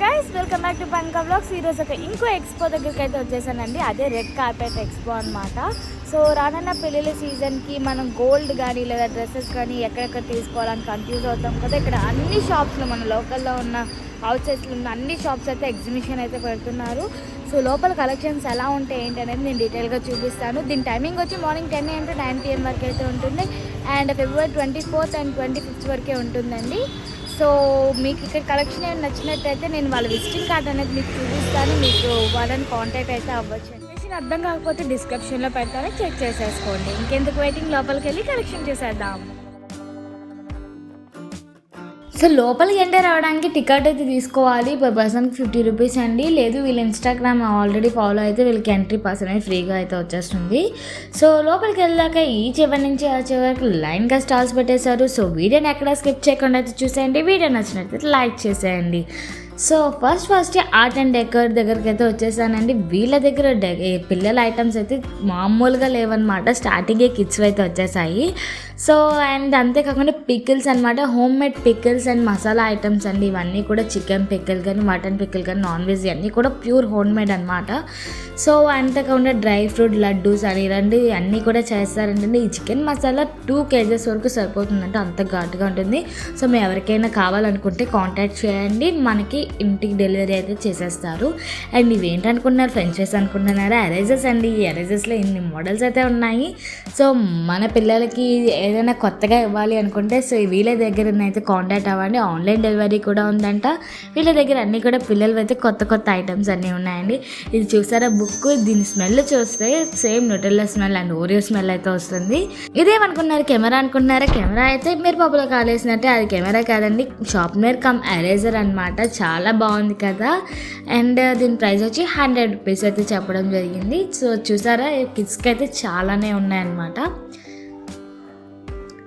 Guys welcome back to Panka vlogs ఈరోజు ఒక ఇంకో ఎక్స్పో దగ్గరికి అయితే వచ్చేసానండి. అదే రెడ్ కార్పెట్ ఎక్స్పో అన్నమాట. సో రానున్న పెళ్ళిళ్ళ సీజన్కి మనం గోల్డ్ కానీ లేదా డ్రెస్సెస్ కానీ ఎక్కడెక్కడ తీసుకోవాలని కన్ఫ్యూజ్ అవుతాం కదా. ఇక్కడ అన్ని షాప్స్లో మన లోకల్లో ఉన్న అవుట్సైడ్స్లో ఉన్న అన్ని షాప్స్ అయితే ఎగ్జిబిషన్ అయితే పెడుతున్నారు. సో లోపల కలెక్షన్స్ ఎలా ఉంటాయి ఏంటి అనేది నేను డీటెయిల్గా చూపిస్తాను. దీని టైమింగ్ వచ్చి morning ten AM to nine PM వరకు అయితే ఉంటుంది. And February twenty fourth and twenty fifth వరకే ఉంటుందండి. సో మీకు ఇక్కడ కలెక్షన్ ఏమైనా నచ్చినట్టయితే నేను వాళ్ళ విజిటింగ్ కార్డ్ అనేది మీకు చూపిస్తాను. మీకు వాళ్ళని కాంటాక్ట్ అయితే అవ్వచ్చు. ఇన్ఫర్మేషన్ అర్థం కాకపోతే డిస్క్రిప్షన్లో పెడతాను. చెక్ చేసేసుకోండి. ఇంకెందుకు వెయిటింగ్ లోపలికి వెళ్ళి కలెక్షన్ చేసేద్దాము. సో లోపలికి ఎంటర్ రావడానికి టికెట్ అయితే తీసుకోవాలి. పర్ పర్సన్కి ఫిఫ్టీ రూపీస్ అండి. లేదు వీళ్ళు ఇన్స్టాగ్రామ్ ఆల్రెడీ ఫాలో అయితే వీళ్ళకి ఎంట్రీ పాస్ అనేది ఫ్రీగా అయితే వచ్చేస్తుంది. సో లోపలికి వెళ్ళాక ఈ చివరి నుంచి ఆ చివరికి లైన్గా స్టాల్స్ పెట్టేశారు. సో వీడియోని ఎక్కడ స్కిప్ చేయకుండా అయితే చూసేయండి. వీడియో నచ్చినట్లయితే లైక్ చేసేయండి. So first first art and decor దగ్గరికి అయితే వచ్చేసానండి. వీళ్ళ దగ్గర డె పిల్లల ఐటమ్స్ అయితే మామూలుగా లేవన్నమాట. స్టార్టింగే కిడ్స్ అయితే వచ్చేసాయి. సో అండ్ అంతేకాకుండా పికిల్స్ అనమాట home made pickles and masala items అండి. ఇవన్నీ కూడా చికెన్ పికిల్ కానీ మటన్ పికిల్ కానీ నాన్ వెజ్ అన్నీ కూడా ప్యూర్ హోమ్ మేడ్ అనమాట సో అంతేకాకుండా డ్రై ఫ్రూట్ లడ్డూస్ అని ఇలాంటి అన్నీ కూడా చేస్తారంటే ఈ చికెన్ మసాలా టూ కేజెస్ వరకు సరిపోతుందంటే అంత ఘాటుగా ఉంటుంది. సో మేము ఎవరికైనా కావాలనుకుంటే కాంటాక్ట్ చేయండి. మనకి ఇంటికి డెలివరీ అయితే చేసేస్తారు. అండ్ ఇవేంటనుకున్నారు? ఫ్రెంచ్ ఫ్రైస్ అనుకుంటున్నారా? ఎరేజెస్ అండి. ఈ ఎరేజెస్లో ఇన్ని మోడల్స్ అయితే ఉన్నాయి. సో మన పిల్లలకి ఏదైనా కొత్తగా ఇవ్వాలి అనుకుంటే సో వీళ్ళ దగ్గర అయితే కాంటాక్ట్ అవ్వండి. ఆన్లైన్ డెలివరీ కూడా ఉందంట. వీళ్ళ దగ్గర అన్నీ కూడా పిల్లలు అయితే కొత్త కొత్త ఐటమ్స్ అన్నీ ఉన్నాయండి. ఇది చూసారా? బుక్ దీని స్మెల్ చూస్తే same Nutella smell and Oreo smell అయితే వస్తుంది. ఇదేమనుకున్నారు? కెమెరా అనుకుంటున్నారా కెమెరా అయితే మీరు పప్పులో కాలేసినట్టే. అది కెమెరా కాదండి. షార్ప్నర్ కమ్ ఎరేజర్ అనమాట చాలా చాలా బాగుంది కదా. అండ్ దీని ప్రైస్ వచ్చి హండ్రెడ్ రూపీస్ అయితే చెప్పడం జరిగింది. సో చూసారా కిడ్స్కి అయితే చాలానే ఉన్నాయన్నమాట.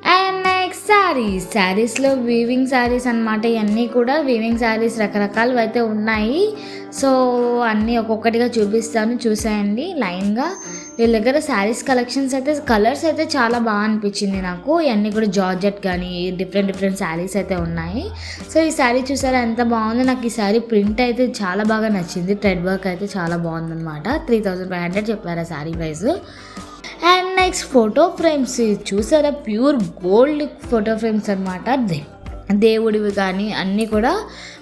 And next saris. శారీస్లో వీవింగ్ శారీస్ అనమాట ఇవన్నీ కూడా వీవింగ్ శారీస్ రకరకాలు అయితే ఉన్నాయి. సో అన్నీ ఒక్కొక్కటిగా చూపిస్తాను. చూసేయండి. లైన్గా. వీళ్ళ దగ్గర శారీస్ కలెక్షన్స్ అయితే కలర్స్ అయితే చాలా బాగా అనిపించింది నాకు. ఇవన్నీ కూడా జార్జెట్ కానీ డిఫరెంట్ డిఫరెంట్ శారీస్ అయితే ఉన్నాయి. సో ఈ శారీ చూసారా ఎంత బాగుందో. నాకు ఈ శారీ ప్రింట్ అయితే చాలా బాగా నచ్చింది. థ్రెడ్ వర్క్ అయితే చాలా బాగుందన్నమాట. త్రీ థౌజండ్ ఫైవ్ హండ్రెడ్ చెప్పారు ఆ sari price. And next photo frames. చూసారా? ప్యూర్ గోల్డ్ ఫోటో ఫ్రేమ్స్ అనమాట దేవుడివి కానీ అన్నీ కూడా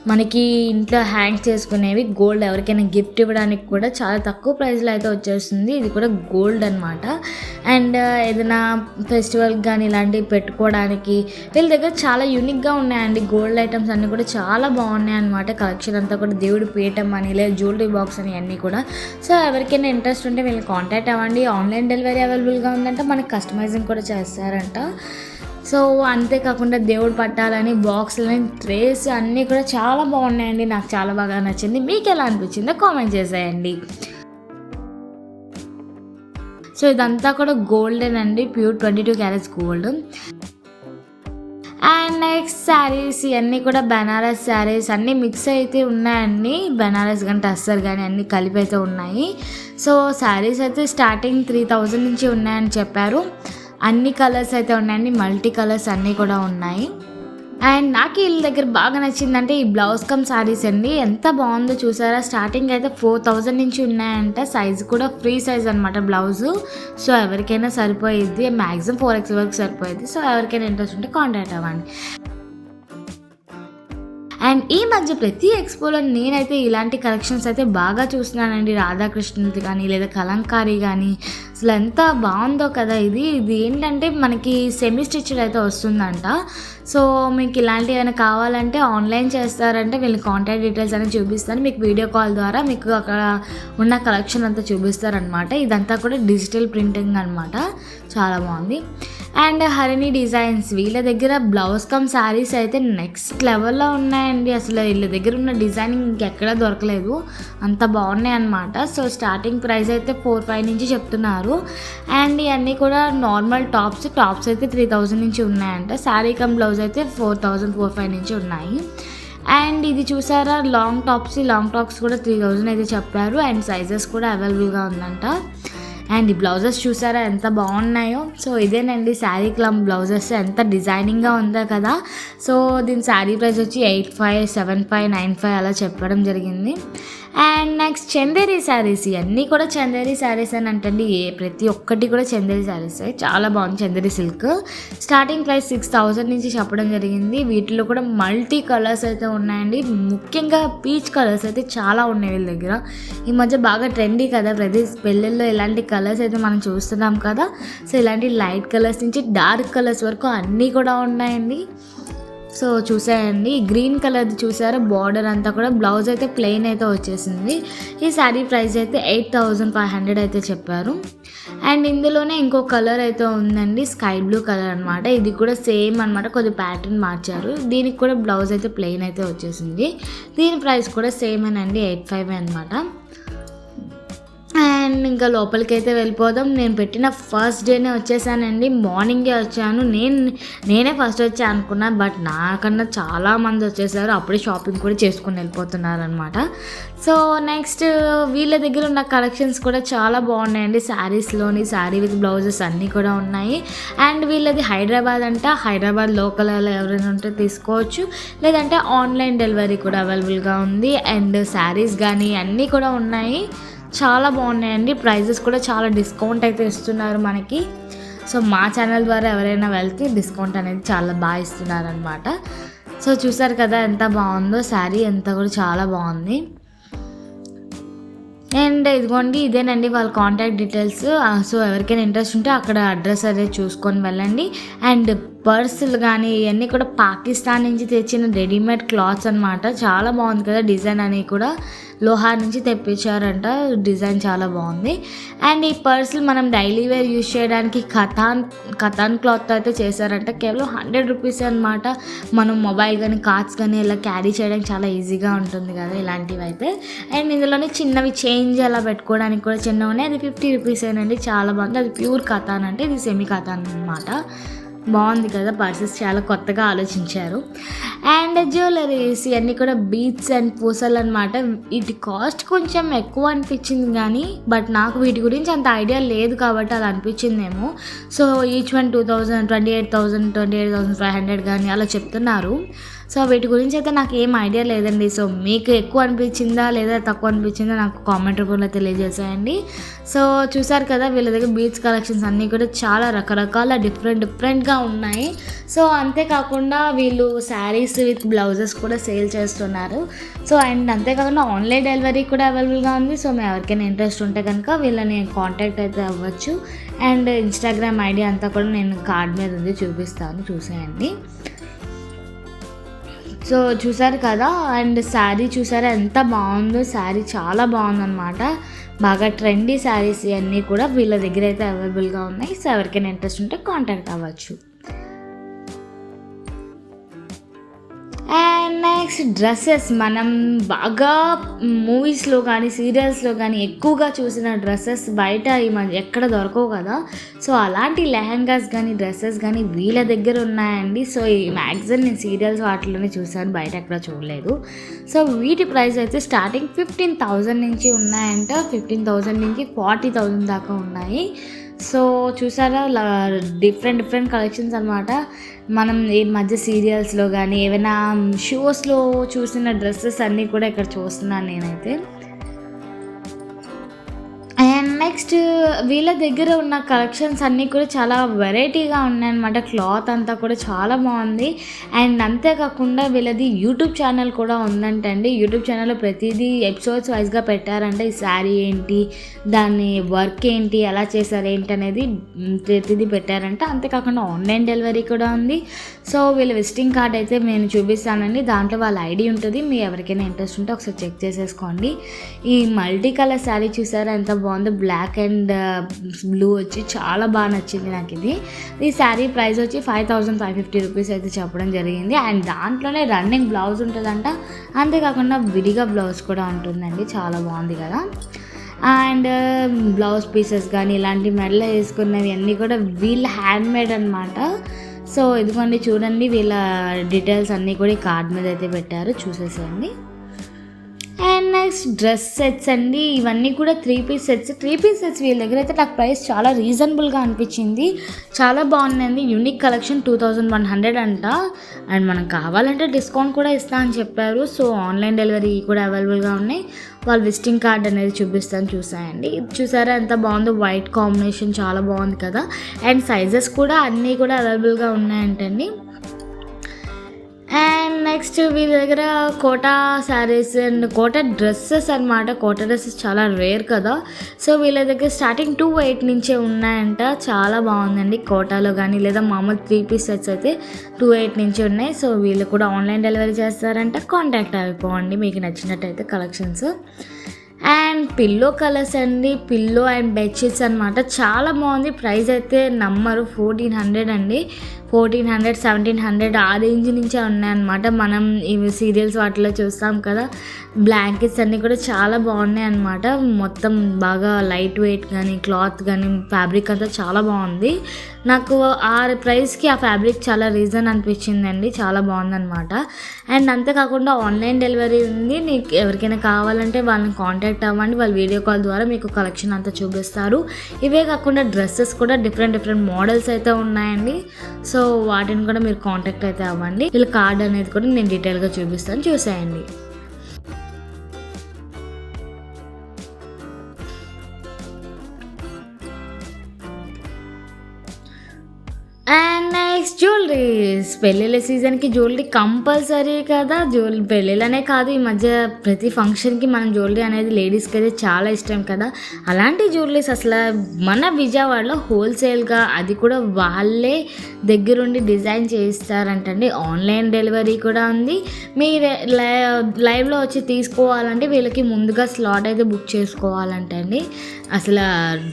మనకి ఇంట్లో హ్యాంగ్ చేసుకునేవి గోల్డ్. ఎవరికైనా గిఫ్ట్ ఇవ్వడానికి కూడా చాలా తక్కువ ప్రైస్లో అయితే వచ్చేస్తుంది. ఇది కూడా గోల్డ్ అనమాట అండ్ ఏదైనా ఫెస్టివల్కి కానీ ఇలాంటివి పెట్టుకోవడానికి వీళ్ళ దగ్గర చాలా యూనిక్గా ఉన్నాయండి. గోల్డ్ ఐటమ్స్ అన్నీ కూడా చాలా బాగున్నాయి అనమాట కలెక్షన్ అంతా కూడా దేవుడి పీఠం అని లేదా జ్యువెలరీ బాక్స్ అని అన్నీ కూడా. సో ఎవరికైనా ఇంట్రెస్ట్ ఉంటే వీళ్ళు కాంటాక్ట్ అవ్వండి. ఆన్లైన్ డెలివరీ అవైలబుల్గా ఉందంటే మనకి కస్టమైజింగ్ కూడా చేస్తారంట. సో అంతేకాకుండా దేవుడు పట్టాలని బాక్స్లని ట్రేస్ అన్నీ కూడా చాలా బాగున్నాయండి. నాకు చాలా బాగా నచ్చింది. మీకు ఎలా అనిపించిందో కామెంట్ చేసేయండి. సో ఇదంతా కూడా గోల్డెన్ అండి. Pure twenty two carats gold and next saris ఇవన్నీ కూడా బెనారస్ శారీస్ అన్నీ మిక్స్ అయితే ఉన్నాయండి. బెనారస్ కానీ టస్సర్ కానీ అన్నీ కలిపి అయితే ఉన్నాయి. సో శారీస్ అయితే స్టార్టింగ్ త్రీ థౌజండ్ నుంచి ఉన్నాయని చెప్పారు. అన్ని కలర్స్ అయితే ఉన్నాయండి. మల్టీ కలర్స్ అన్నీ కూడా ఉన్నాయి. అండ్ నాకు వీళ్ళ దగ్గర బాగా నచ్చిందంటే ఈ బ్లౌజ్ కమ్ సారీస్ అండి. ఎంత బాగుందో చూసారా? స్టార్టింగ్ అయితే ఫోర్ థౌజండ్ నుంచి ఉన్నాయంట. సైజ్ కూడా ఫ్రీ సైజ్ అనమాట బ్లౌజు. సో ఎవరికైనా సరిపోయిద్ది. మ్యాక్సిమం ఫోర్ ఎక్స్ వరకు సరిపోయేది సో ఎవరికైనా ఇంట్రెస్ట్ ఉంటే కాంటాక్ట్ అవ్వండి. అండ్ ఈ మధ్య ప్రతి ఎక్స్పోలో నేనైతే ఇలాంటి కలెక్షన్స్ అయితే బాగా చూస్తున్నానండి. రాధాకృష్ణుది కానీ లేదా కలంకారీ కానీ అసలు ఎంత బాగుందో కదా ఇది. ఇది ఏంటంటే మనకి సెమీ స్టిచ్డ్ అయితే వస్తుందంట. సో మీకు ఇలాంటివి ఏమైనా కావాలంటే ఆన్లైన్ చేస్తారంటే వీళ్ళ కాంటాక్ట్ డీటెయిల్స్ అనేది చూపిస్తాను. మీకు వీడియో కాల్ ద్వారా మీకు అక్కడ ఉన్న కలెక్షన్ అంతా చూపిస్తారనమాట ఇదంతా కూడా డిజిటల్ ప్రింటింగ్ అనమాట చాలా బాగుంది. అండ్ హరిణి డిజైన్స్ వీళ్ళ దగ్గర బ్లౌజ్ కమ్ శారీస్ అయితే నెక్స్ట్ లెవెల్లో ఉన్నాయండి. అసలు వీళ్ళ దగ్గర ఉన్న డిజైనింగ్ ఎక్కడ దొరకలేదు. అంత బాగున్నాయి అనమాట సో స్టార్టింగ్ ప్రైస్ అయితే ఫోర్ ఫైవ్ నుంచి చెప్తున్నారు. అండ్ ఇవన్నీ కూడా నార్మల్ టాప్స్ టాప్స్ అయితే త్రీ థౌజండ్ నుంచి ఉన్నాయంట. శారీ కమ్ బ్లౌజ్ అయితే ఫోర్ థౌజండ్ ఫోర్ ఫైవ్ నుంచి ఉన్నాయి. అండ్ ఇది చూసారా లాంగ్ టాప్స్ లాంగ్ టాప్స్ కూడా త్రీ థౌజండ్ అయితే చెప్పారు. అండ్ సైజెస్ కూడా అవైలబుల్గా ఉందంట. అండ్ ఈ బ్లౌజెస్ చూసారా ఎంత బాగున్నాయో? సో ఇదేనండి శారీ క్లమ్ బ్లౌజెస్. ఎంత డిజైనింగ్గా ఉందో కదా. సో దీని శారీ ప్రైస్ వచ్చి eight five seven five nine five అలా చెప్పడం జరిగింది. అండ్ నెక్స్ట్ చందేరి శారీస్ ఇవన్నీ కూడా చందేరి శారీస్ అని అంటండి. ఏ ప్రతి ఒక్కటి కూడా చందేరి శారీస్ చాలా బాగుంది Chanderi silk starting price six thousand నుంచి చెప్పడం జరిగింది. వీటిలో కూడా మల్టీ కలర్స్ అయితే ఉన్నాయండి. ముఖ్యంగా పీచ్ కలర్స్ అయితే చాలా ఉన్నాయి వీళ్ళ దగ్గర. ఈ మధ్య బాగా ట్రెండీ కదా ప్రతి పెళ్ళిళ్ళలో ఇలాంటి కలర్స్ అయితే మనం చూస్తున్నాం కదా. సో ఇలాంటి లైట్ కలర్స్ నుంచి డార్క్ కలర్స్ వరకు అన్నీ కూడా ఉన్నాయండి. సో చూసాయండి గ్రీన్ కలర్ చూసారా బార్డర్ అంతా కూడా బ్లౌజ్ అయితే ప్లెయిన్ అయితే వచ్చేసింది. ఈ శారీ ప్రైస్ అయితే ఎయిట్ థౌజండ్ ఫైవ్ హండ్రెడ్ అయితే చెప్పారు. అండ్ ఇందులోనే ఇంకో కలర్ అయితే ఉందండి స్కై బ్లూ కలర్ అనమాట ఇది కూడా సేమ్ అనమాట కొద్ది ప్యాటర్న్ మార్చారు. దీనికి కూడా బ్లౌజ్ అయితే ప్లెయిన్ అయితే వచ్చేసింది. దీని ప్రైస్ కూడా సేమ్ అండి ఎయిట్ ఫైవ్ అనమాట అండ్ ఇంకా లోపలికి అయితే వెళ్ళిపోదాం. నేను పెట్టిన ఫస్ట్ డేనే వచ్చేసానండి. మార్నింగే వచ్చాను. నేను నేనే ఫస్ట్ వచ్చా అనుకున్నా బట్ నాకన్నా చాలా మంది వచ్చేసారు. అప్పుడే షాపింగ్ కూడా చేసుకుని వెళ్ళిపోతున్నారు అనమాట సో నెక్స్ట్ వీళ్ళ దగ్గర ఉన్న కలెక్షన్స్ కూడా చాలా బాగున్నాయండి. శారీస్లోని శారీ విత్ బ్లౌజెస్ అన్నీ కూడా ఉన్నాయి. అండ్ వీళ్ళది హైదరాబాద్ అంట. హైదరాబాద్ లోకల్ ఎవరైనా ఉంటే తీసుకోవచ్చు. లేదంటే ఆన్లైన్ డెలివరీ కూడా అవైలబుల్గా ఉంది. అండ్ శారీస్ కానీ అన్నీ కూడా ఉన్నాయి. చాలా బాగున్నాయండి. ప్రైజెస్ కూడా చాలా డిస్కౌంట్ అయితే ఇస్తున్నారు మనకి. సో మా ఛానల్ ద్వారా ఎవరైనా వెళ్తే డిస్కౌంట్ అనేది చాలా బాగా ఇస్తున్నారు అనమాట సో చూసారు కదా ఎంత బాగుందో శారీ ఎంత కూడా చాలా బాగుంది. అండ్ ఇదిగోండి ఇదేనండి వాళ్ళ కాంటాక్ట్ డీటెయిల్స్. సో ఎవరికైనా ఇంట్రెస్ట్ ఉంటే అక్కడ అడ్రస్ అనేది చూసుకొని వెళ్ళండి. అండ్ పర్సులు కానీ ఇవన్నీ కూడా పాకిస్తాన్ నుంచి తెచ్చిన రెడీమేడ్ క్లాత్స్ అనమాట చాలా బాగుంది కదా డిజైన్ అని కూడా లోహార్ నుంచి తెప్పించారంట. డిజైన్ చాలా బాగుంది. అండ్ ఈ పర్సులు మనం డైలీ వేర్ యూజ్ చేయడానికి కథాన్ కథాన్ క్లాత్ అయితే చేశారంట. కేవలం హండ్రెడ్ రూపీస్ అనమాట మనం మొబైల్ కానీ కార్డ్స్ కానీ ఇలా క్యారీ చేయడానికి చాలా ఈజీగా ఉంటుంది కదా ఇలాంటివి అయితే. అండ్ ఇందులోనే చిన్నవి చేంజ్ అలా పెట్టుకోవడానికి కూడా చిన్నవి ఉన్నాయి. అది ఫిఫ్టీ రూపీస్ ఏనండి చాలా బాగుంది. అది ప్యూర్ కథాన్ అంటే ఇది సెమీ కథాన్ అనమాట బాగుంది కదా పర్సెస్ చాలా కొత్తగా ఆలోచించారు. అండ్ జ్యువెలరీస్ ఇవన్నీ కూడా బీట్స్ అండ్ పూసలు అనమాట వీటి కాస్ట్ కొంచెం ఎక్కువ అనిపించింది కానీ బట్ నాకు వీటి గురించి అంత ఐడియా లేదు కాబట్టి అది అనిపించిందేమో. So each one two thousand twenty eight thousand twenty eight thousand five hundred కానీ అలా చెప్తున్నారు. సో వీటి గురించి అయితే నాకు ఏం ఐడియా లేదండి. సో మీకు ఎక్కువ అనిపించిందా లేదా తక్కువ అనిపించిందా నాకు కామెంట్ రూపంలో తెలియజేసేయండి. సో చూసారు కదా వీళ్ళ దగ్గర బీచ్ కలెక్షన్స్ అన్నీ కూడా చాలా రకరకాల డిఫరెంట్ డిఫరెంట్గా ఉన్నాయి. సో అంతేకాకుండా వీళ్ళు శారీస్ విత్ బ్లౌజెస్ కూడా సేల్ చేస్తున్నారు. సో అండ్ అంతేకాకుండా ఆన్లైన్ డెలివరీ కూడా అవైలబుల్గా ఉంది. సో మేము ఎవరికైనా ఇంట్రెస్ట్ ఉంటే కనుక వీళ్ళని కాంటాక్ట్ అయితే అవ్వచ్చు. అండ్ ఇన్స్టాగ్రామ్ ఐడి అంతా కూడా నేను కార్డ్ మీద ఉంది చూపిస్తాను. చూసేయండి. సో చూసారు కదా అండ్ శారీ చూసారా ఎంత బాగుందో శారీ చాలా బాగుందన్నమాట. బాగా ట్రెండీ శారీస్ ఇవన్నీ కూడా వీళ్ళ దగ్గర అయితే అవైలబుల్గా ఉన్నాయి. సో ఎవరికైనా ఇంట్రెస్ట్ ఉంటే కాంటాక్ట్ అవ్వచ్చు. నెక్స్ట్ డ్రెస్సెస్ మనం బాగా మూవీస్లో కానీ సీరియల్స్లో కానీ ఎక్కువగా చూసిన డ్రెస్సెస్ బయట ఎక్కడ దొరకవు కదా. సో అలాంటి లెహంగాస్ కానీ డ్రెస్సెస్ కానీ వీళ్ళ దగ్గర ఉన్నాయండి. సో ఈ మ్యాక్సిమం నేను సీరియల్స్ వాటిలోనే చూసాను బయట ఎక్కడ చూడలేదు. సో వీటి ప్రైస్ అయితే స్టార్టింగ్ ఫిఫ్టీన్ థౌజండ్ నుంచి ఉన్నాయంట. ఫిఫ్టీన్ థౌజండ్ నుంచి ఫార్టీ థౌజండ్ దాకా ఉన్నాయి. సో చూసారా డిఫరెంట్ డిఫరెంట్ కలెక్షన్స్ అనమాట మనం ఈ మధ్య సీరియల్స్లో కానీ ఏమైనా షోస్లో చూసిన డ్రెస్సెస్ అన్నీ కూడా ఇక్కడ చూస్తున్నాను నేనైతే. నెక్స్ట్ వీళ్ళ దగ్గర ఉన్న కలెక్షన్స్ అన్నీ కూడా చాలా వెరైటీగా ఉన్నాయన్నమాట. క్లాత్ అంతా కూడా చాలా బాగుంది. అండ్ అంతేకాకుండా వీళ్ళది యూట్యూబ్ ఛానల్ కూడా ఉందంట అండి యూట్యూబ్ ఛానల్లో ప్రతిదీ ఎపిసోడ్స్ వైజ్గా పెట్టారంటే. ఈ శారీ ఏంటి దాన్ని వర్క్ ఏంటి ఎలా చేశారు ఏంటి అనేది ప్రతిదీ పెట్టారంట. అంతేకాకుండా ఆన్లైన్ డెలివరీ కూడా ఉంది. సో వీళ్ళ విజిటింగ్ కార్డ్ అయితే నేను చూపిస్తానండి. దాంట్లో వాళ్ళ ఐడి ఉంటుంది. మీ ఎవరికైనా ఇంట్రెస్ట్ ఉంటే ఒకసారి చెక్ చేసేసుకోండి. ఈ మల్టీ కలర్ శారీ చూసారా? ఎంత బాగుందో. బ్లాక్ అండ్ బ్లూ uh, వచ్చి చాలా బాగా నచ్చింది నాకు ఇది ఈ శారీ ప్రైస్ వచ్చి five thousand five fifty rupees అయితే చెప్పడం జరిగింది. అండ్ దాంట్లోనే రన్నింగ్ బ్లౌజ్ ఉంటుందంట. అంతేకాకుండా విడిగా బ్లౌజ్ కూడా ఉంటుందండి. చాలా బాగుంది కదా. అండ్ um, బ్లౌజ్ పీసెస్ కానీ ఇలాంటి మెడలో వేసుకున్నవి అన్నీ కూడా వీళ్ళ హ్యాండ్ మేడ్ అనమాట సో ఇదిగోండి చూడండి వీళ్ళ డీటెయిల్స్ అన్నీ కూడా ఈ కార్డ్ మీద అయితే పెట్టారు. చూసేసేయండి. అండ్ నెక్స్ట్ డ్రెస్ సెట్స్ అండి. ఇవన్నీ కూడా three piece sets three piece sets వీళ్ళ దగ్గర అయితే నాకు ప్రైస్ చాలా రీజనబుల్గా అనిపించింది. చాలా బాగుందండి unique collection two thousand one hundred అంట. అండ్ మనం కావాలంటే డిస్కౌంట్ కూడా ఇస్తా అని చెప్పారు. సో ఆన్లైన్ డెలివరీ కూడా అవైలబుల్గా ఉన్నాయి. వాళ్ళు విజిటింగ్ కార్డ్ అనేది చూపిస్తాను చూసాయండి ఇది చూసారా ఎంత బాగుందో? వైట్ కాంబినేషన్ చాలా బాగుంది కదా. అండ్ సైజెస్ కూడా అన్నీ కూడా అవైలబుల్గా ఉన్నాయంటండి. అండ్ నెక్స్ట్ వీళ్ళ దగ్గర కోటా శారీస్ అండ్ కోటా డ్రెస్సెస్ అనమాట కోటా డ్రెస్సెస్ చాలా రేర్ కదా. సో వీళ్ళ దగ్గర స్టార్టింగ్ టూ ఎయిట్ నుంచే ఉన్నాయంట. చాలా బాగుందండి కోటాలో కానీ లేదా మామూలు త్రీ పీస్ సెట్స్ అయితే టూ ఎయిట్ నుంచి ఉన్నాయి. సో వీళ్ళు కూడా ఆన్లైన్ డెలివరీ చేస్తారంట. కాంటాక్ట్ అయిపోండి. మీకు నచ్చినట్టయితే కలెక్షన్స్ అండ్ పిల్లో కలర్స్ అండి. పిల్లో అండ్ బెడ్షీట్స్ అనమాట చాలా బాగుంది. ప్రైస్ అయితే నమ్మరు. ఫోర్టీన్ హండ్రెడ్ అండి. ఫోర్టీన్ హండ్రెడ్ సెవెంటీన్ హండ్రెడ్ ఆ రేంజ్ నుంచే ఉన్నాయన్నమాట. మనం ఇవి సీరియల్స్ వాటిలో చూస్తాం కదా బ్లాంకెట్స్ అన్నీ కూడా చాలా బాగున్నాయి అనమాట మొత్తం బాగా లైట్ వెయిట్ కానీ క్లాత్ కానీ ఫ్యాబ్రిక్ అంతా చాలా బాగుంది. నాకు ఆ ప్రైస్కి ఆ ఫ్యాబ్రిక్ చాలా రీజన్ అనిపించిందండి. చాలా బాగుందన్నమాట. అండ్ అంతేకాకుండా ఆన్లైన్ డెలివరీ ఉంది. నీకు ఎవరికైనా కావాలంటే వాళ్ళని కాంటాక్ట్ అవ్వండి. వాళ్ళు వీడియో కాల్ ద్వారా మీకు కలెక్షన్ అంతా చూపిస్తారు. ఇవే కాకుండా డ్రెస్సెస్ కూడా డిఫరెంట్ డిఫరెంట్ మోడల్స్ అయితే ఉన్నాయండి. సో సో వాటిని కూడా మీరు కాంటాక్ట్ అయితే అవ్వండి. వీళ్ళ కార్డ్ అనేది కూడా నేను డీటెయిల్గా చూపిస్తాను. చూసేయండి. పెళ్ళిళ్ళ సీజన్కి జ్యువెలరీ కంపల్సరీ కదా. జ్యువెలరీ పెళ్ళిళ్ళనే కాదు ఈ మధ్య ప్రతి ఫంక్షన్కి మనం జ్యువెలరీ అనేది లేడీస్కి అయితే చాలా ఇష్టం కదా. అలాంటి జ్యువెలరీస్ అసలు మన విజయవాడలో హోల్సేల్గా అది కూడా వాళ్ళే దగ్గరుండి డిజైన్ చేయిస్తారంటండి. ఆన్లైన్ డెలివరీ కూడా ఉంది. మీరు లైవ్లో వచ్చి తీసుకోవాలంటే వీళ్ళకి ముందుగా స్లాట్ అయితే బుక్ చేసుకోవాలంటండి. అసలు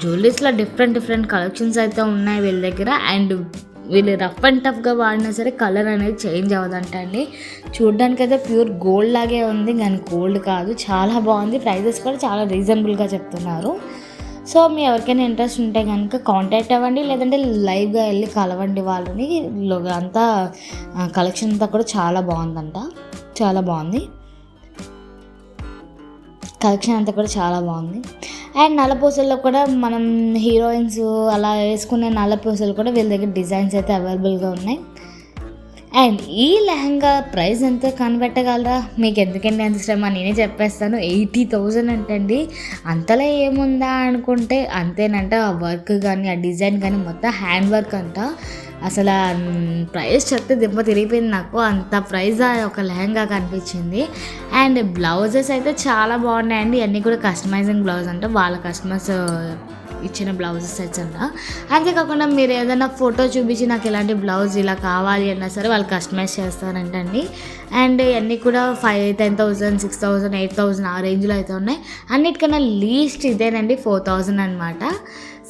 జ్యువెలరీస్లో డిఫరెంట్ డిఫరెంట్ కలెక్షన్స్ అయితే ఉన్నాయి వీళ్ళ దగ్గర. అండ్ వీళ్ళు రఫ్ అండ్ టఫ్గా వాడినా సరే కలర్ అనేది చేంజ్ అవ్వదంట అండి. చూడడానికి అయితే ప్యూర్ గోల్డ్ లాగే ఉంది కానీ గోల్డ్ కాదు. చాలా బాగుంది. ప్రైజెస్ కూడా చాలా రీజనబుల్గా చెప్తున్నారు. సో మీ ఎవరికైనా ఇంట్రెస్ట్ ఉంటే కనుక కాంటాక్ట్ అవ్వండి లేదంటే లైవ్గా వెళ్ళి కలవండి వాళ్ళని. అంతా కలెక్షన్ అంతా కూడా చాలా బాగుందంట. చాలా బాగుంది. కలెక్షన్ అంతా కూడా చాలా బాగుంది. అండ్ నల్లపూసల్లో కూడా మనం హీరోయిన్స్ అలా వేసుకునే నల్లపూసలు కూడా వీళ్ళ దగ్గర డిజైన్స్ అయితే అవైలబుల్గా ఉన్నాయి. అండ్ ఈ లెహంగా ప్రైస్ ఎంత కనిపెట్టగలరా? మీకు ఎందుకండి అంత శ్రమ? నేనే చెప్పేస్తాను. ఎయిటీ థౌజండ్ అంటండి. అంతలా ఏముందా అనుకుంటే అంతేనంట. ఆ వర్క్ కానీ ఆ డిజైన్ కానీ మొత్తం హ్యాండ్ వర్క్ అంట. అసలు ప్రైస్ చెప్తే దెబ్బ తిరిగిపోయింది నాకు. అంత ప్రైస్ ఒక లెహంగా కనిపించింది. అండ్ బ్లౌజెస్ అయితే చాలా బాగున్నాయండి అన్నీ కూడా కస్టమైజింగ్ బ్లౌజ్ అంటే. వాళ్ళ కస్టమర్స్ ఇచ్చిన బ్లౌజెస్ సెట్స్ అంట. అంతేకాకుండా మీరు ఏదైనా ఫోటో చూపించి నాకు ఇలాంటి బ్లౌజ్ ఇలా కావాలి అన్నా సరే వాళ్ళు కస్టమైజ్ చేస్తారంటండి. అండ్ ఇవన్నీ కూడా five ten thousand six thousand eight thousand ఆ రేంజ్లో అయితే ఉన్నాయి. అన్నిటికన్నా లీస్ట్ ఇదేనండి ఫోర్ థౌజండ్ అనమాట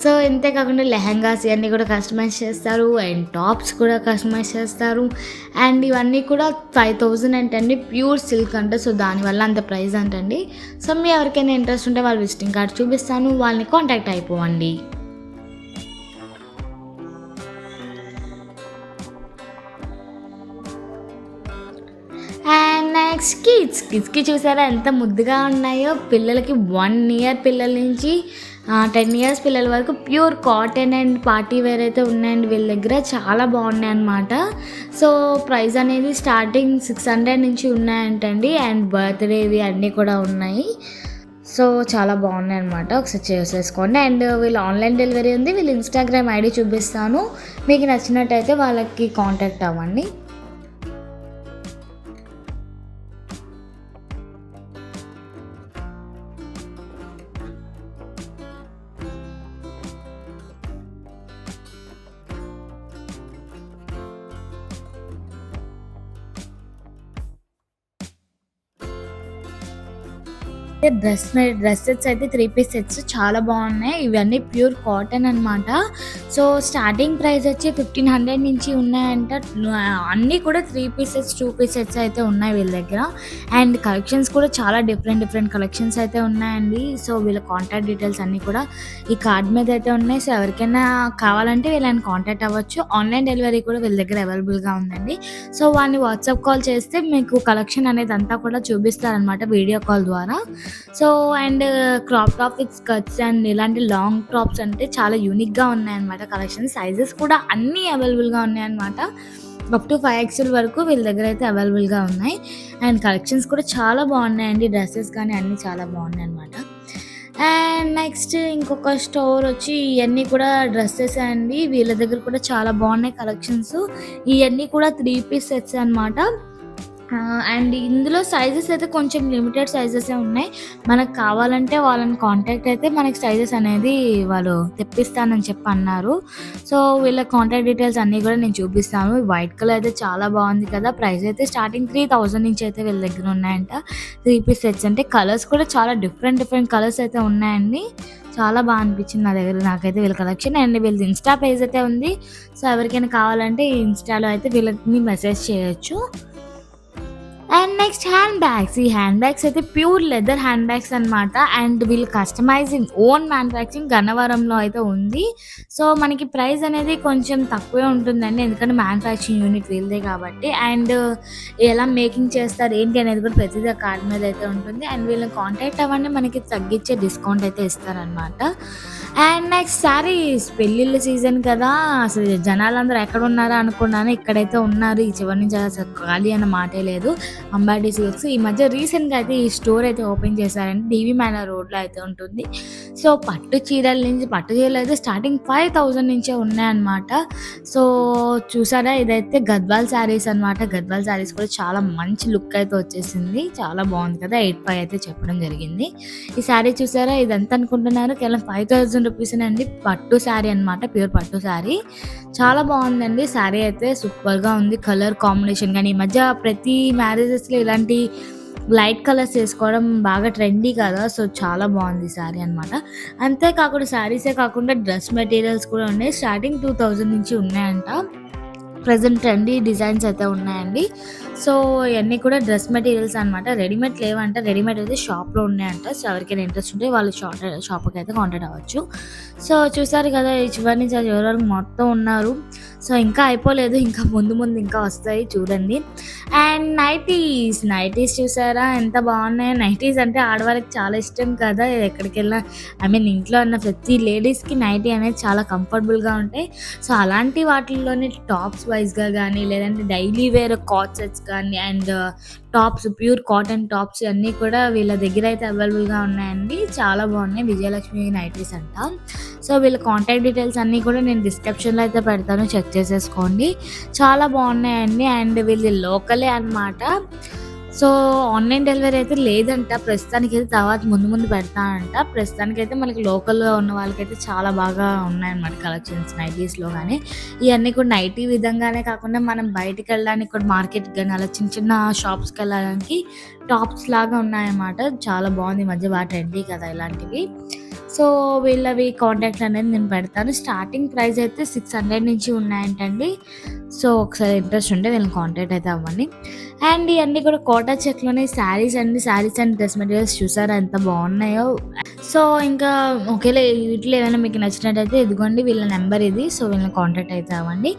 సో ఇంతే కాకుండా లెహంగాస్ ఇవన్నీ కూడా కస్టమైజ్ చేస్తారు అండ్ టాప్స్ కూడా కస్టమైజ్ చేస్తారు. అండ్ ఇవన్నీ కూడా ఫైవ్ థౌజండ్ అంటండి ప్యూర్ సిల్క్ అంటే. సో దానివల్ల అంత ప్రైస్ అంటండి. సో మీ ఎవరికైనా ఇంట్రెస్ట్ ఉంటే వాళ్ళ విజిటింగ్ కార్డ్ చూపిస్తాను. వాళ్ళని కాంటాక్ట్ అయిపోవండి. అండ్ నెక్స్ట్ కిడ్స్ కిడ్స్కి చూసారా ఎంత ముద్దుగా ఉన్నాయో. పిల్లలకి వన్ ఇయర్ పిల్లల నుంచి టెన్ ఇయర్స్ పిల్లల వరకు pure cotton and party wear అయితే ఉన్నాయండి. వీళ్ళ దగ్గర చాలా బాగున్నాయి అనమాట సో ప్రైస్ అనేది స్టార్టింగ్ సిక్స్ హండ్రెడ్ నుంచి ఉన్నాయంటండి. అండ్ బర్త్డేవి అన్నీ కూడా ఉన్నాయి. సో చాలా బాగున్నాయి అనమాట ఒకసారి చేసేసుకోండి. అండ్ వీళ్ళు ఆన్లైన్ డెలివరీ ఉంది. వీళ్ళు ఇన్స్టాగ్రామ్ ఐడి చూపిస్తాను. మీకు నచ్చినట్టయితే వాళ్ళకి కాంటాక్ట్ అవ్వండి. డ్రెస్ డ్రెస్సెస్ అయితే త్రీ పీస్ సెట్స్ చాలా బాగున్నాయి. ఇవన్నీ ప్యూర్ కాటన్ అన్నమాట. సో స్టార్టింగ్ ప్రైస్ వచ్చి ఫిఫ్టీన్ హండ్రెడ్ నుంచి ఉన్నాయంట. అన్నీ కూడా three pieces two piece sets అయితే ఉన్నాయి వీళ్ళ దగ్గర. అండ్ కలెక్షన్స్ కూడా చాలా డిఫరెంట్ డిఫరెంట్ కలెక్షన్స్ అయితే ఉన్నాయండి. సో వీళ్ళ కాంటాక్ట్ డీటెయిల్స్ అన్నీ కూడా ఈ కార్డ్ మీద అయితే ఉన్నాయి. సో ఎవరికైనా కావాలంటే వీళ్ళని కాంటాక్ట్ అవ్వచ్చు. ఆన్లైన్ డెలివరీ కూడా వీళ్ళ దగ్గర అవైలబుల్గా ఉందండి. సో వాడిని వాట్సాప్ కాల్ చేస్తే మీకు కలెక్షన్ అనేది అంతా కూడా చూపిస్తారనమాట వీడియో కాల్ ద్వారా. So and crop top with skirts and ఇలాంటి లాంగ్ టాప్స్ అంటే చాలా యూనిక్గా ఉన్నాయన్నమాట కలెక్షన్ సైజెస్ కూడా అన్నీ అవైలబుల్గా ఉన్నాయన్నమాట. అప్ టు ఫైవ్ ఎక్స్ఎల్ వరకు వీళ్ళ దగ్గర అయితే అవైలబుల్గా ఉన్నాయి. అండ్ కలెక్షన్స్ కూడా చాలా బాగున్నాయండి. డ్రెస్సెస్ కానీ అన్నీ చాలా బాగున్నాయి అనమాట అండ్ నెక్స్ట్ ఇంకొక స్టోర్ వచ్చి ఇవన్నీ కూడా డ్రెస్సెస్ అండి. వీళ్ళ దగ్గర కూడా చాలా బాగున్నాయి కలెక్షన్స్. ఇవన్నీ కూడా త్రీ పీస్ సెట్స్ అనమాట అండ్ ఇందులో సైజెస్ అయితే కొంచెం లిమిటెడ్ సైజెస్ ఉన్నాయి. మనకు కావాలంటే వాళ్ళని కాంటాక్ట్ అయితే మనకి సైజెస్ అనేది వాళ్ళు తెప్పిస్తానని చెప్పి అన్నారు. సో వీళ్ళ కాంటాక్ట్ డీటెయిల్స్ అన్నీ కూడా నేను చూపిస్తాను. వైట్ కలర్ అయితే చాలా బాగుంది కదా. ప్రైస్ అయితే స్టార్టింగ్ త్రీ థౌజండ్ నుంచి అయితే వీళ్ళ దగ్గర ఉన్నాయంట. త్రీ పీస్ సెట్స్ అంటే కలర్స్ కూడా చాలా డిఫరెంట్ డిఫరెంట్ కలర్స్ అయితే ఉన్నాయండి. చాలా బాగా అనిపించింది నా దగ్గర. నాకైతే వీళ్ళ కలెక్షన్ అండ్ వీళ్ళది ఇన్స్టా పేజ్ అయితే ఉంది. సో ఎవరికైనా కావాలంటే ఈ ఇన్స్టాలో అయితే వీళ్ళకి మెసేజ్ చేయొచ్చు. అండ్ నెక్స్ట్ హ్యాండ్ బ్యాగ్స్ ఈ హ్యాండ్ బ్యాగ్స్ అయితే ప్యూర్ లెదర్ హ్యాండ్ బ్యాగ్స్ అనమాట అండ్ వీళ్ళు కస్టమైజింగ్ ఓన్ మ్యానుఫ్యాక్చరింగ్ గన్నవరంలో అయితే ఉంది. సో మనకి ప్రైస్ అనేది కొంచెం తక్కువే ఉంటుందండి. ఎందుకంటే మ్యానుఫ్యాక్చరింగ్ యూనిట్ వీళ్ళదే కాబట్టి. అండ్ ఎలా మేకింగ్ చేస్తారు ఏంటి అనేది కూడా ప్రతిదీ కార్డ్ మీద అయితే ఉంటుంది. అండ్ వీళ్ళని కాంటాక్ట్ అవ్వండి. మనకి తగ్గించే డిస్కౌంట్ అయితే ఇస్తారనమాట అండ్ నెక్స్ట్ సారీ పెళ్ళిళ్ళ సీజన్ కదా. అసలు జనాలందరూ ఎక్కడ ఉన్నారా అనుకున్నాను. ఇక్కడైతే ఉన్నారు. ఈ చివరి నుంచి అసలు ఖాళీ అన్న మాటే లేదు. అంబాడి సిల్క్స్. ఈ మధ్య రీసెంట్గా అయితే ఈ స్టోర్ అయితే ఓపెన్ చేశారండి. డీవీ మేనర్ రోడ్లో అయితే ఉంటుంది. సో పట్టు చీరల నుంచి పట్టు చీరలు అయితే స్టార్టింగ్ ఫైవ్ థౌజండ్ నుంచే ఉన్నాయన్నమాట. సో చూసారా? ఇదైతే గద్వాల్ శారీస్ అనమాట గద్వాల్ శారీస్ కూడా చాలా మంచి లుక్ అయితే వచ్చేసింది. చాలా బాగుంది కదా. ఎయిట్ ఫైవ్ అయితే చెప్పడం జరిగింది. ఈ శారీ చూసారా? ఇది ఎంత అనుకుంటున్నారు. కేవలం ఫైవ్ థౌజండ్ రూపీస్ అండి. పట్టు శారీ అనమాట ప్యూర్ పట్టు శారీ. చాలా బాగుందండి. శారీ అయితే సూపర్గా ఉంది. కలర్ కాంబినేషన్ కానీ ఈ మధ్య ప్రతి మ్యారేజెస్లో ఇలాంటి లైట్ కలర్స్ వేసుకోవడం బాగా ట్రెండీ కదా. సో చాలా బాగుంది శారీ అనమాట అంతేకాకుండా శారీసే కాకుండా డ్రెస్ మెటీరియల్స్ కూడా ఉన్నాయి. స్టార్టింగ్ టూ థౌజండ్ నుంచి ఉన్నాయంట. ప్రజెంట్ ట్రెండీ డిజైన్స్ అయితే ఉన్నాయండి. సో ఇవన్నీ కూడా డ్రెస్ మెటీరియల్స్ అనమాట రెడీమేడ్ లేవంట రెడీమేడ్ అయితే షాప్లో ఉన్నాయంట. సో ఎవరికైనా ఇంట్రెస్ట్ ఉంటే వాళ్ళు షాప్ షాప్కి అయితే కాంటాక్ట్ అవ్వచ్చు. సో చూసారు కదా ఈ చివరి నుంచి చివరి వరకు మొత్తం ఉన్నారు. సో ఇంకా అయిపోలేదు ఇంకా ముందు ముందు ఇంకా వస్తాయి చూడండి. అండ్ నైటీస్ నైటీస్ చూసారా? ఎంత బాగున్నాయి. నైటీస్ అంటే ఆడవాళ్ళకి చాలా ఇష్టం కదా. ఎక్కడికి వెళ్ళినా ఐ మీన్ ఇంట్లో ఉన్న ప్రతి లేడీస్కి నైటీ అనేది చాలా కంఫర్టబుల్గా ఉంటాయి. సో అలాంటి వాటిల్లోనే టాప్స్ వైజ్గా కానీ లేదంటే డైలీ వేర్ కాట్ సెట్స్ కానీ and tops pure cotton tops అన్నీ కూడా వీళ్ళ దగ్గర అయితే అవైలబుల్గా ఉన్నాయండి. చాలా బాగున్నాయి. విజయలక్ష్మి నైటీస్ అంట. సో వీళ్ళ కాంటాక్ట్ డీటెయిల్స్ అన్నీ కూడా నేను డిస్క్రిప్షన్లో అయితే పెడతాను. చెక్ చేసేసుకోండి. చాలా బాగున్నాయండి. అండ్ వీళ్ళు లోకలే అన్నమాట. సో ఆన్లైన్ డెలివరీ అయితే లేదంట. ప్రస్తుతానికి అయితే తర్వాత ముందు ముందు పెడతానంట. ప్రస్తుతానికి అయితే మనకి లోకల్లో ఉన్న వాళ్ళకైతే చాలా బాగా ఉన్నాయన్నమాట కలెక్షన్స్ నైటీస్లో కానీ ఇవన్నీ కూడా నైటీ విధంగానే కాకుండా మనం బయటికి వెళ్ళడానికి కూడా మార్కెట్ కానీ అలా చిన్న చిన్న షాప్స్కి వెళ్ళడానికి టాప్స్ లాగా ఉన్నాయన్నమాట. చాలా బాగుంది ఈ మధ్య బాగా ట్రెండీ కదా ఇలాంటివి. సో వీళ్ళవి కాంటాక్ట్ అనేది నేను పెడతాను. స్టార్టింగ్ ప్రైస్ అయితే సిక్స్ హండ్రెడ్ నుంచి ఉన్నాయంటండి. సో ఒకసారి ఇంట్రెస్ట్ ఉంటే వీళ్ళని కాంటాక్ట్ అయితే అవ్వండి. అండ్ ఇవన్నీ కూడా Kota చెక్లోనే saris and saris and dress materials చూసారా? ఎంత బాగున్నాయో. సో ఇంకా ఒకేలా వీటిలో ఏమైనా మీకు నచ్చినట్టయితే ఇదిగోండి వీళ్ళ నెంబర్ ఇది. సో వీళ్ళని కాంటాక్ట్ అయితే అవ్వండి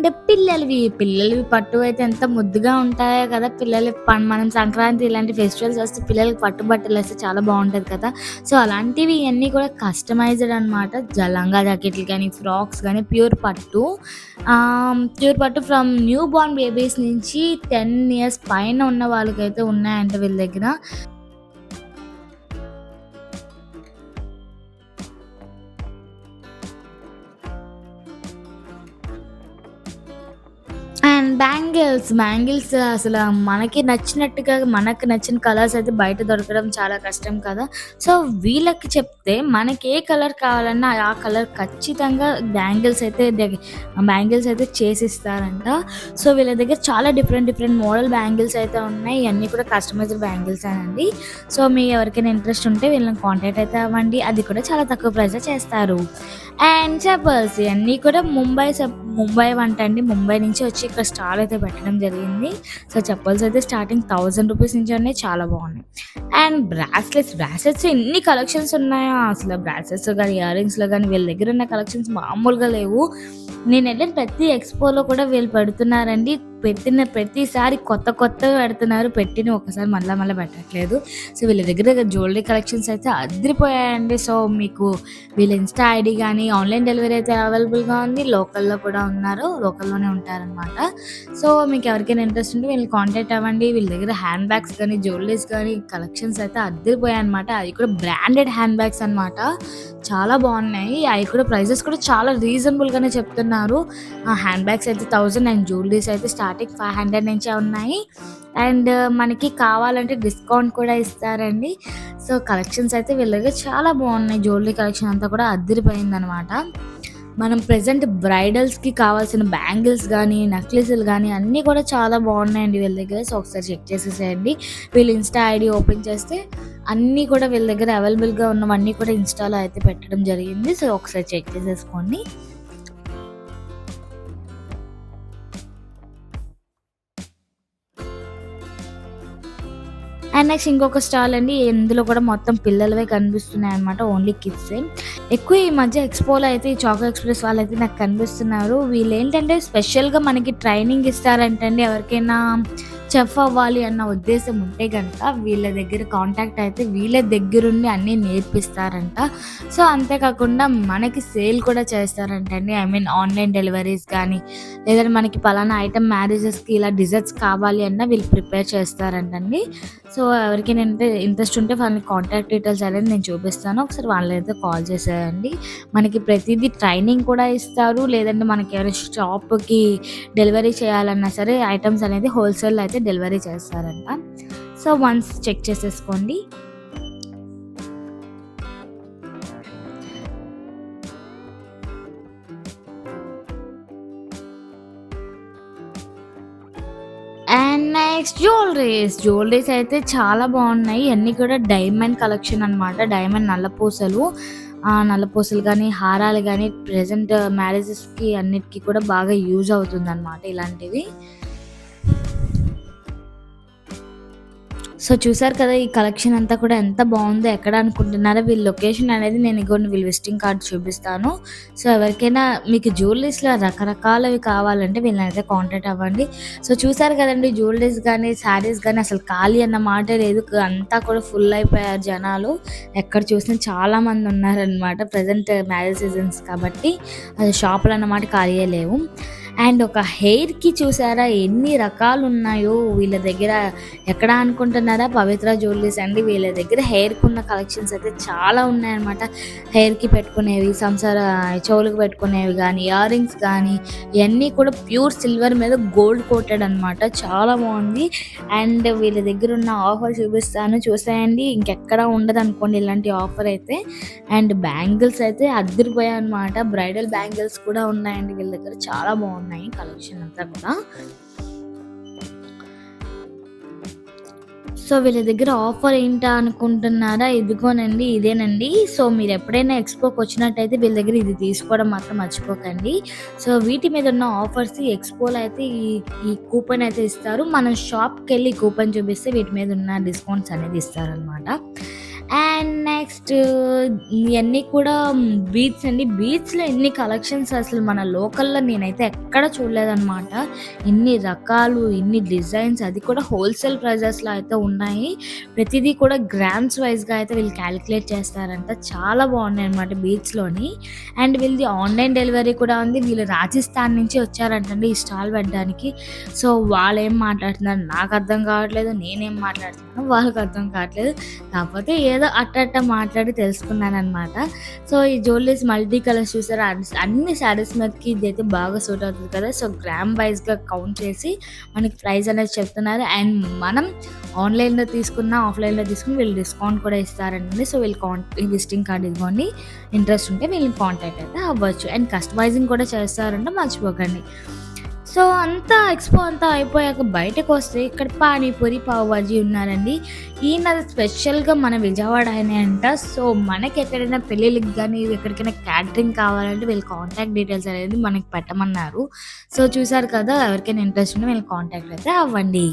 అండ్ పిల్లలవి పిల్లలవి పట్టు అయితే ఎంత ముద్దుగా ఉంటాయో కదా పిల్లలు. మనం సంక్రాంతి ఇలాంటి ఫెస్టివల్స్ వస్తే పిల్లలకి పట్టు బట్టలు వేస్తే చాలా బాగుంటుంది కదా. సో అలాంటివి ఇవన్నీ కూడా కస్టమైజ్డ్ అనమాట జలంగా జాకెట్లు కానీ ఫ్రాక్స్ కానీ ప్యూర్ పట్టు. ప్యూర్ పట్టు ఫ్రమ్ న్యూ బోర్న్ బేబీస్ నుంచి టెన్ ఇయర్స్ పైన ఉన్న వాళ్ళకైతే ఉన్నాయంట వీళ్ళ దగ్గర. అండ్ బ్యాంగిల్స్ బ్యాంగిల్స్ అసలు మనకి నచ్చినట్టుగా మనకు నచ్చిన కలర్స్ అయితే బయట దొరకడం చాలా కష్టం కదా. సో వీళ్ళకి చెప్తే మనకి ఏ కలర్ కావాలన్నా ఆ కలర్ ఖచ్చితంగా బ్యాంగిల్స్ అయితే బ్యాంగిల్స్ అయితే చేసిస్తారంట. సో వీళ్ళ దగ్గర చాలా డిఫరెంట్ డిఫరెంట్ మోడల్ బ్యాంగిల్స్ అయితే ఉన్నాయి. ఇవన్నీ కూడా కస్టమైజ్డ్ బ్యాంగిల్స్ అండి సో మీ ఎవరికైనా ఇంట్రెస్ట్ ఉంటే వీళ్ళని కాంటాక్ట్ అయితే అవ్వండి. అది కూడా చాలా తక్కువ ప్రైస్ చేస్తారు. అండ్ చెప్పల్స్ ఇవన్నీ కూడా ముంబై ముంబై వంట అండి. ముంబై నుంచి వచ్చి ఇక్కడ స్టాల్ అయితే పెట్టడం జరిగింది. సో చెప్పల్స్ అయితే స్టార్టింగ్ థౌజండ్ రూపీస్ నుంచి ఉన్నాయి. చాలా బాగున్నాయి. అండ్ బ్రాస్లెట్స్ బ్రాస్లెట్స్ ఎన్ని కలెక్షన్స్ ఉన్నాయో? అసలు బ్రాస్లెట్స్ కానీ ఇయర్ రింగ్స్లో కానీ వీళ్ళ దగ్గర ఉన్న కలెక్షన్స్ మామూలుగా లేవు. నేను వెళ్ళిన ప్రతి ఎక్స్పోలో కూడా వీళ్ళు పెడుతున్నారండి. పెట్టిన ప్రతిసారి కొత్త కొత్తగా పెడుతున్నారు. పెట్టిన ఒకసారి మళ్ళీ మళ్ళీ పెట్టట్లేదు. సో వీళ్ళ దగ్గర జ్యువెలరీ కలెక్షన్స్ అయితే అదిరిపోయాయండి. సో మీకు వీళ్ళ ఇన్స్టా ఐడి కానీ ఆన్లైన్ డెలివరీ అయితే అవైలబుల్గా ఉంది. లోకల్లో కూడా ఉన్నారు. లోకల్లోనే ఉంటారనమాట సో మీకు ఎవరికైనా ఇంట్రెస్ట్ ఉంటే వీళ్ళు కాంటాక్ట్ అవ్వండి. వీళ్ళ దగ్గర హ్యాండ్ బ్యాగ్స్ కానీ జ్యువెలరీస్ కానీ కలెక్షన్స్ అయితే అద్దరిపోయాయి అనమాట అది కూడా బ్రాండెడ్ హ్యాండ్ బ్యాగ్స్ అనమాట చాలా బాగున్నాయి. అవి కూడా ప్రైజెస్ కూడా చాలా రీజనబుల్గానే చెప్తున్నారు. ఆ హ్యాండ్ బ్యాగ్స్ అయితే థౌజండ్ అండ్ జ్యువెలరీస్ అయితే స్టార్ట్ స్టార్టింగ్ ఫైవ్ హండ్రెడ్ నుంచే ఉన్నాయి. అండ్ uh, మనకి కావాలంటే డిస్కౌంట్ కూడా ఇస్తారండి. సో కలెక్షన్స్ అయితే వీళ్ళ దగ్గర చాలా బాగున్నాయి. జ్యువెలరీ కలెక్షన్ అంతా కూడా అద్దరిపోయింది అనమాట మనం ప్రజెంట్ బ్రైడల్స్కి కావాల్సిన బ్యాంగిల్స్ కానీ నెక్లెస్లు కానీ అన్నీ కూడా చాలా బాగున్నాయండి వీళ్ళ దగ్గర. సో ఒకసారి చెక్ చేసేసేయండి. వీళ్ళు ఇన్స్టా ఐడి ఓపెన్ చేస్తే అన్నీ కూడా వీళ్ళ దగ్గర అవైలబుల్గా ఉన్నవన్నీ కూడా ఇన్స్టాలో అయితే పెట్టడం జరిగింది. సో ఒకసారి చెక్ చేసేసుకోండి. అండ్ నెక్స్ట్ ఇంకొక స్టాల్ అండి ఇందులో కూడా మొత్తం పిల్లలవే కనిపిస్తున్నాయి అనమాట ఓన్లీ కిడ్స్ ఎక్కువ ఈ మధ్య ఎక్స్పోలో అయితే ఈ చాకో ఎక్స్ప్రెస్ వాళ్ళు అయితే నాకు కనిపిస్తున్నారు. వీళ్ళు ఏంటంటే స్పెషల్గా మనకి ట్రైనింగ్ ఇస్తారంటండి ఎవరికైనా. చెఫ్ అవ్వాలి అన్న ఉద్దేశం ఉంటే కనుక వీళ్ళ దగ్గర కాంటాక్ట్ అయితే వీళ్ళ దగ్గరుండి అన్నీ నేర్పిస్తారంట. సో అంతేకాకుండా మనకి సేల్ కూడా చేస్తారంటండి. ఐ మీన్ ఆన్లైన్ డెలివరీస్ కానీ లేదంటే మనకి పలానా ఐటమ్ మ్యారేజెస్కి ఇలా డిజర్ట్స్ కావాలి అన్న వీళ్ళు ప్రిపేర్ చేస్తారంటండి. సో ఎవరికైనా ఇంట్రెస్ట్ ఉంటే వాళ్ళని కాంటాక్ట్ డీటెయిల్స్ అనేది నేను చూపిస్తాను. ఒకసారి వాళ్ళైతే కాల్ చేసేయండి. మనకి ప్రతిదీ ట్రైనింగ్ కూడా ఇస్తారు. లేదంటే మనకి ఎవరైనా షాప్కి డెలివరీ చేయాలన్నా సరే ఐటమ్స్ అనేది హోల్సేల్ అయితే డెలివరీ చేస్తారంట. సో వన్స్ చెక్ చేసేసుకోండి. అండ్ నెక్స్ట్ జ్యువెలరీస్ జ్యువెలరీస్ అయితే చాలా బాగున్నాయి. అన్నీ కూడా డైమండ్ కలెక్షన్ అన్నమాట. డైమండ్ నల్లపూసలు నల్లపూసలు కానీ హారాలు కానీ ప్రజెంట్ మ్యారేజెస్కి అన్నిటికీ కూడా బాగా యూజ్ అవుతుంది అనమాట ఇలాంటివి. సో చూసారు కదా ఈ కలెక్షన్ అంతా కూడా ఎంత బాగుందో ఎక్కడ అనుకుంటున్నారో వీళ్ళ లొకేషన్ అనేది నేను ఇగోండి వీళ్ళ విజిటింగ్ కార్డ్ చూపిస్తాను. సో ఎవరికైనా మీకు జ్యువెలరీస్లో రకరకాలవి కావాలంటే వీళ్ళని అయితే కాంటాక్ట్ అవ్వండి. సో చూసారు కదండి జ్యువెలరీస్ కానీ శారీస్ కానీ అసలు ఖాళీ అన్న మాట లేదు. అంతా కూడా ఫుల్ అయిపోయారు జనాలు. ఎక్కడ చూసినా చాలామంది ఉన్నారనమాట ప్రజెంట్ మ్యారేజ్ సీజన్స్ కాబట్టి అది షాపులు అన్నమాట ఖాళీ లేవు. అండ్ ఒక హెయిర్కి చూసారా? ఎన్ని రకాలు ఉన్నాయో వీళ్ళ దగ్గర ఎక్కడ అనుకుంటున్నారా? పవిత్ర జ్యువెలరీస్ అండి. వీళ్ళ దగ్గర హెయిర్కి ఉన్న కలెక్షన్స్ అయితే చాలా ఉన్నాయన్నమాట. హెయిర్కి పెట్టుకునేవి సంసార చెవులకు పెట్టుకునేవి కానీ ఇయర్ రింగ్స్ కానీ ఇవన్నీ కూడా ప్యూర్ సిల్వర్ మీద గోల్డ్ కోటెడ్ అనమాట చాలా బాగుంది. అండ్ వీళ్ళ దగ్గర ఉన్న ఆఫర్ చూపిస్తాను. చూసాయండి. ఇంకెక్కడ ఉండదు అనుకోండి ఇలాంటి ఆఫర్ అయితే. అండ్ బ్యాంగిల్స్ అయితే అద్దరిపోయాయి అనమాట బ్రైడల్ బ్యాంగిల్స్ కూడా ఉన్నాయండి వీళ్ళ దగ్గర. చాలా బాగుంది. బాగున్నాయి కలెక్షన్ అంతా కూడా. సో వీళ్ళ దగ్గర ఆఫర్ ఏంటా అనుకుంటున్నారా? ఇదిగోనండి ఇదేనండి. సో మీరు ఎప్పుడైనా ఎక్స్పోకి వచ్చినట్టయితే వీళ్ళ దగ్గర ఇది తీసుకోవడం మాత్రం మర్చిపోకండి. సో వీటి మీద ఉన్న ఆఫర్స్ ఎక్స్పోలో అయితే ఈ ఈ కూపన్ అయితే ఇస్తారు. మనం షాప్కి వెళ్ళి కూపన్ చూపిస్తే వీటి మీద ఉన్న డిస్కౌంట్స్ అనేది ఇస్తారనమాట అండ్ నెక్స్ట్ uh, ఇవన్నీ కూడా బీచ్ అండి. బీచ్లో ఎన్ని కలెక్షన్స్ అసలు మన లోకల్లో నేనైతే ఎక్కడ చూడలేదన్నమాట. ఇన్ని రకాలు ఇన్ని డిజైన్స్ అది కూడా హోల్సేల్ ప్రైజెస్లో అయితే ఉన్నాయి. ప్రతిదీ కూడా గ్రామ్స్ వైజ్గా అయితే వీళ్ళు క్యాలిక్యులేట్ చేస్తారంట. చాలా బాగున్నాయి అనమాట బీచ్లోని అండ్ వీళ్ళది ఆన్లైన్ డెలివరీ కూడా ఉంది. వీళ్ళు రాజస్థాన్ నుంచి వచ్చారంటండి ఈ స్టాల్ పెట్టడానికి. సో వాళ్ళు ఏం మాట్లాడుతున్నారు? నాకు అర్థం కావట్లేదు నేనేం మాట్లాడుతున్నాను వాళ్ళకి అర్థం కావట్లేదు. కాకపోతే ఏదో అట్ట మాట్లాడి తెలుసుకున్నాను అనమాట సో ఈ జ్యువెలరీస్ మల్టీ కలర్స్ చూసారు? అన్ని- అన్ని శారీస్ మీదకి ఇది అయితే బాగా సూట్ అవుతుంది కదా. సో గ్రామ్ వైజ్గా కౌంట్ చేసి మనకి ప్రైస్ అనేది చెప్తున్నారు. అండ్ మనం ఆన్లైన్లో తీసుకున్న ఆఫ్లైన్లో తీసుకుని వీళ్ళు డిస్కౌంట్ కూడా ఇస్తారండి సో వీళ్ళు కాన్ విజిటింగ్ కార్డ్ ఇదిగోండి. ఇంట్రెస్ట్ ఉంటే వీళ్ళని కాంటాక్ట్ అయితే అవ్వచ్చు. అండ్ కస్టమైజింగ్ కూడా చేస్తారంటే మర్చిపోకండి. సో అంతా ఎక్స్పో అంతా అయిపోయాక బయటకు వస్తే ఇక్కడ పానీపూరి పావు బాజీ ఉన్నారండి. ఈయన స్పెషల్గా మన విజయవాడ ఆయన అంట. సో మనకి ఎక్కడైనా పెళ్ళిళ్ళకి కానీ ఎక్కడికైనా క్యాటరింగ్ కావాలంటే వీళ్ళ కాంటాక్ట్ డీటెయిల్స్ అనేది మనకి పెట్టమన్నారు. సో చూసారు కదా ఎవరికైనా ఇంట్రెస్ట్ ఉంటే వీళ్ళ కాంటాక్ట్ అయితే అవ్వండి.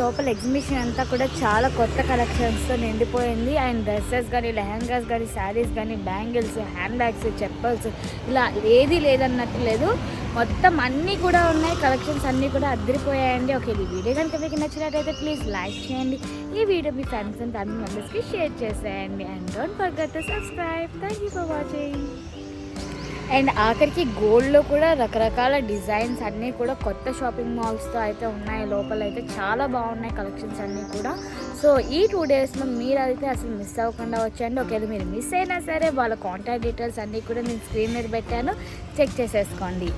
లోపల ఎగ్జిబిషన్ అంతా కూడా చాలా కొత్త కలెక్షన్స్తో నిండిపోయింది. అండ్ డ్రెస్సెస్ కానీ లెహంగాస్ కానీ శారీస్ కానీ బ్యాంగిల్స్ హ్యాండ్ బ్యాగ్స్ చెప్పల్స్ ఇలా ఏది లేదన్నట్టు లేదు. మొత్తం అన్నీ కూడా ఉన్నాయి. కలెక్షన్స్ అన్నీ కూడా అద్దరిపోయాయండి. ఓకే ఈ వీడియో కనుక మీకు నచ్చినట్టయితే ప్లీజ్ లైక్ చేయండి. ఈ వీడియో మీ ఫ్రెండ్స్ అండ్ ఫ్యామిలీ మెంబర్స్కి షేర్ చేసేయండి. And don't forget to subscribe thank you for watching and ఆఖరికి గోల్డ్లో కూడా రకరకాల డిజైన్స్ అన్నీ కూడా కొత్త షాపింగ్ మాల్స్తో అయితే ఉన్నాయి. లోపల అయితే చాలా బాగున్నాయి కలెక్షన్స్ అన్నీ కూడా. సో ఈ టూ డేస్లో మీరు అయితే అసలు మిస్ అవ్వకుండా వచ్చేయండి. ఒకవేళ మీరు మిస్ అయినా సరే వాళ్ళ కాంటాక్ట్ డీటెయిల్స్ అన్నీ కూడా నేను స్క్రీన్ మీద పెట్టాను. చెక్ చేసేసుకోండి.